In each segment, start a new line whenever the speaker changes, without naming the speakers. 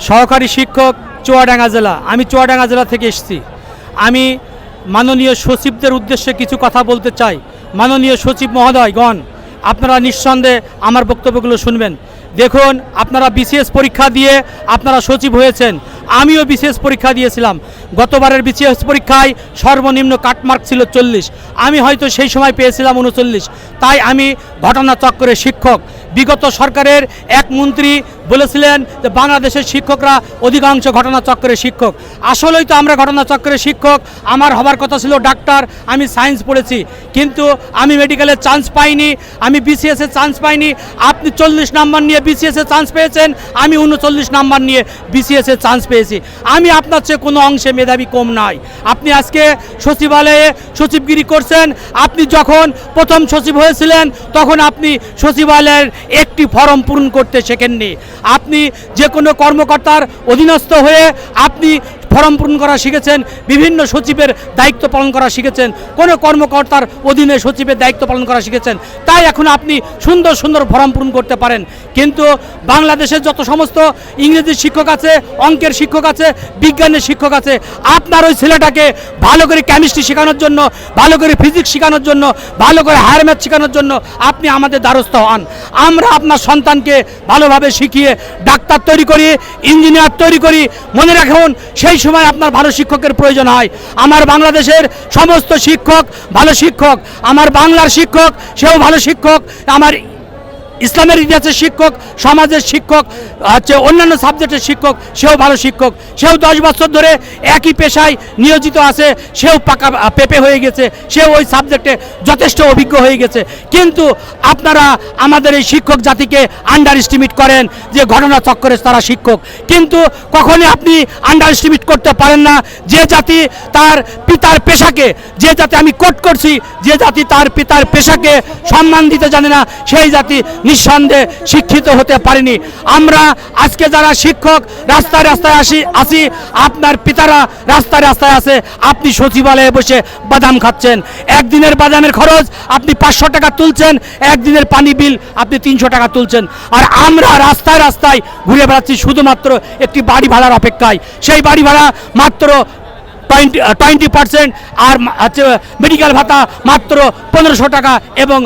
সহকারী শিক্ষক চুয়াডাঙ্গা জেলা। আমি চুয়াডাঙ্গা জেলা থেকে এসেছি। আমি মাননীয় সচিবদের উদ্দেশ্যে কিছু কথা বলতে চাই। মাননীয় সচিব মহোদয়গণ আপনারা নিঃসন্দেহে আমার বক্তব্যগুলো শুনবেন। দেখুন, আপনারা বিসিএস পরীক্ষা দিয়ে আপনারা সচিব হয়েছেন। আমিও বিসিএস পরীক্ষা দিয়েছিলাম। গতবারের বিসিএস পরীক্ষায় সর্বনিম্ন কাটমার্ক ছিল চল্লিশ। আমি হয়তো সেই সময় পেয়েছিলাম উনচল্লিশ। তাই আমি ঘটনা চক্রের শিক্ষক। বিগত সরকারের এক মন্ত্রী বলেছিলেন যে বাংলাদেশের শিক্ষকরা অধিকাংশ ঘটনা চক্রের শিক্ষক। আসলেই তো আমরা ঘটনা চক্রের শিক্ষক। আমার হবার কথা ছিল, ডাক্তার, আমি সায়েন্স পড়েছি, কিন্তু আমি মেডিকেলে চান্স পাইনি, আমি বিসিএসে চান্স পাইনি। আপনি চল্লিশ নাম্বার নিয়ে বিসিএসে চান্স পেয়েছেন, আমি উনচল্লিশ নাম্বার নিয়ে বিসিএসে চান্স পেয়েছি। আমি আপনার চেয়ে কোনো অংশে মেধাবী কম নাই। আপনি আজকে সচিবালয়ে সচিবগিরি করছেন, আপনি যখন প্রথম সচিব হয়েছিলেন, তখন আপনি সচিবালয়ের একটি ফর্ম পূরণ করতে শেখেননি। আপনি যে কোনো কর্মকর্তার অধীনস্থ হয়ে আপনি ফর্ম পূরণ করা শিখেছেন, বিভিন্ন সচিবের দায়িত্ব পালন করা শিখেছেন, কোনো কর্মকর্তার অধীনে সচিবের দায়িত্ব পালন করা শিখেছেন। তাই এখন আপনি সুন্দর সুন্দর ফর্ম পূরণ করতে পারেন। কিন্তু বাংলাদেশের যত সমস্ত ইংরেজি শিক্ষক আছে, অঙ্কের শিক্ষক আছে, বিজ্ঞানের শিক্ষক আছে, আপনার ওই ছেলেটাকে ভালো করে কেমিস্ট্রি শেখানোর জন্য, ভালো করে ফিজিক্স শেখানোর জন্য, ভালো করে হায়ার ম্যাথ শেখানোর জন্য আপনি আমাদের দ্বারস্থ হন। আমরা আপনার সন্তানকে ভালোভাবে শিখিয়ে, ডাক্তার তৈরি করি ইঞ্জিনিয়ার তৈরি করি, মনে রাখুন, সেই সময় আপনার ভালো শিক্ষকের প্রয়োজন হয়। আমার বাংলাদেশের সমস্ত শিক্ষক ভালো শিক্ষক, আমার বাংলার শিক্ষক, সেও ভালো শিক্ষক, আমার ইসলামের ইতিহাসের শিক্ষক, সমাজের শিক্ষক, হচ্ছে অন্যান্য সাবজেক্টের শিক্ষক, সেও ভালো শিক্ষক। সেও দশ বছর ধরে একই পেশায় নিয়োজিত আছে, সেও পাকা পেপে হয়ে গেছে, সেও ওই সাবজেক্টে যথেষ্ট অভিজ্ঞ হয়ে গেছে। কিন্তু আপনারা আমাদের এই শিক্ষক জাতিকে আন্ডার এস্টিমেট করেন যে ঘটনা চক্করে তারা শিক্ষক। কিন্তু কখনই আপনি আন্ডার এস্টিমেট করতে পারেন না, যে জাতি তার পিতার পেশাকে, যে জাতি আমি কোট করছি, যে জাতি তার পিতার পেশাকে সম্মান দিতে জানে না, সেই জাতি নিঃসন্দেহে শিক্ষিত হতে পারেনি। আমরা আজকে যারা শিক্ষক, রাস্তায় রাস্তায় আসি আসি, আপনার পিতারা রাস্তায় রাস্তায় আছে আপনি সচিবালয়ে বসে বাদাম খাচ্ছেন। একদিনের বাদামের খরচ আপনি পাঁচশো টাকা তুলছেন, একদিনের পানি বিল আপনি তিনশো টাকা তুলছেন। আর আমরা রাস্তায় রাস্তায় ঘুরে বেড়াচ্ছি শুধুমাত্র একটি বাড়ি ভাড়ার অপেক্ষায়। সেই বাড়ি ভাড়া মাত্র টোয়েন্টি টোয়েন্টি পার্সেন্ট আর হচ্ছে মেডিকেল ভাতা মাত্র পনেরোশো টাকা এবং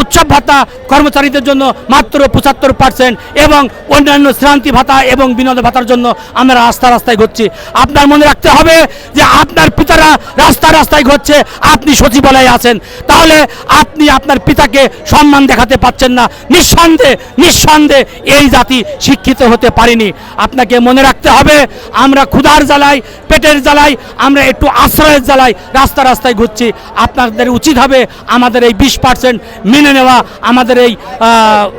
উৎসব ভাতা কর্মচারীদের জন্য মাত্র পঁচাত্তর পার্সেন্ট এবং অন্যান্য শ্রান্তি ভাতা এবং বিনোদ ভাতার জন্য আমরা রাস্তা রাস্তায় ঘুরছি। আপনার মনে রাখতে হবে যে আপনার পিতারা রাস্তা রাস্তায় ঘুরছে, আপনি সচিবালয়ে আছেন। তাহলে আপনি আপনার পিতাকে সম্মান দেখাতে পাচ্ছেন না। নিঃসন্দেহে নিঃসন্দেহে এই জাতি শিক্ষিত হতে পারেনি। আপনাকে মনে রাখতে হবে, আমরা ক্ষুধার জ্বালাই পেটের জ্বালাই আমরা একটু আশ্রয়ের জ্বালাই রাস্তা রাস্তায় ঘুরছি। আপনাদের উচিত হবে আমাদের এই বিশ পার্সেন্ট মেনে নেওয়া, আমাদের এই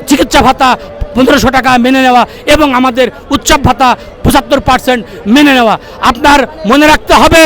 চিকিৎসা ভাতা পনেরোশো টাকা মেনে নেওয়া এবং আমাদের উৎসব ভাতা পঁচাত্তর পার্সেন্ট মেনে নেওয়া। আপনার মনে রাখতে হবে,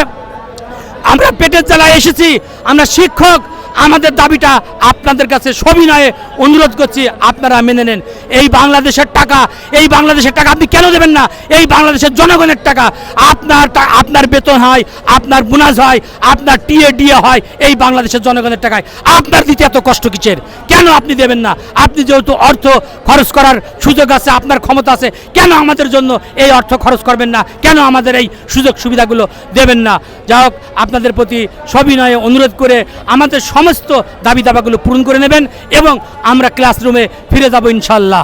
আমরা পেটের জ্বালায় এসেছি, আমরা শিক্ষক আমাদের দাবিটা আপনাদের কাছে সবিনয়ে অনুরোধ করছি, আপনারা মেনে নেন। এই বাংলাদেশের টাকা, এই বাংলাদেশের টাকা আপনি কেন দেবেন না? এই বাংলাদেশের জনগণের টাকা, আপনার আপনার বেতন হয়, আপনার বোনাস হয়, আপনার টিএ ডিএ হয়, এই বাংলাদেশের জনগণের টাকায়। আপনার দিতে এত কষ্ট কিসের? কেন আপনি দেবেন না? আপনি যেহেতু অর্থ খরচ করার সুযোগ আছে, আপনার ক্ষমতা আছে, কেন আমাদের জন্য এই অর্থ খরচ করবেন না? কেন আমাদের এই সুযোগ সুবিধাগুলো দেবেন না? যা হোক, আপনাদের প্রতি সবিনয়ে অনুরোধ করে আমাদের সমস্ত দাবি দাবাগুলো পূরণ করে নেবেন এবং আমরা ক্লাসরুমে ফিরে যাব ইনশাল্লাহ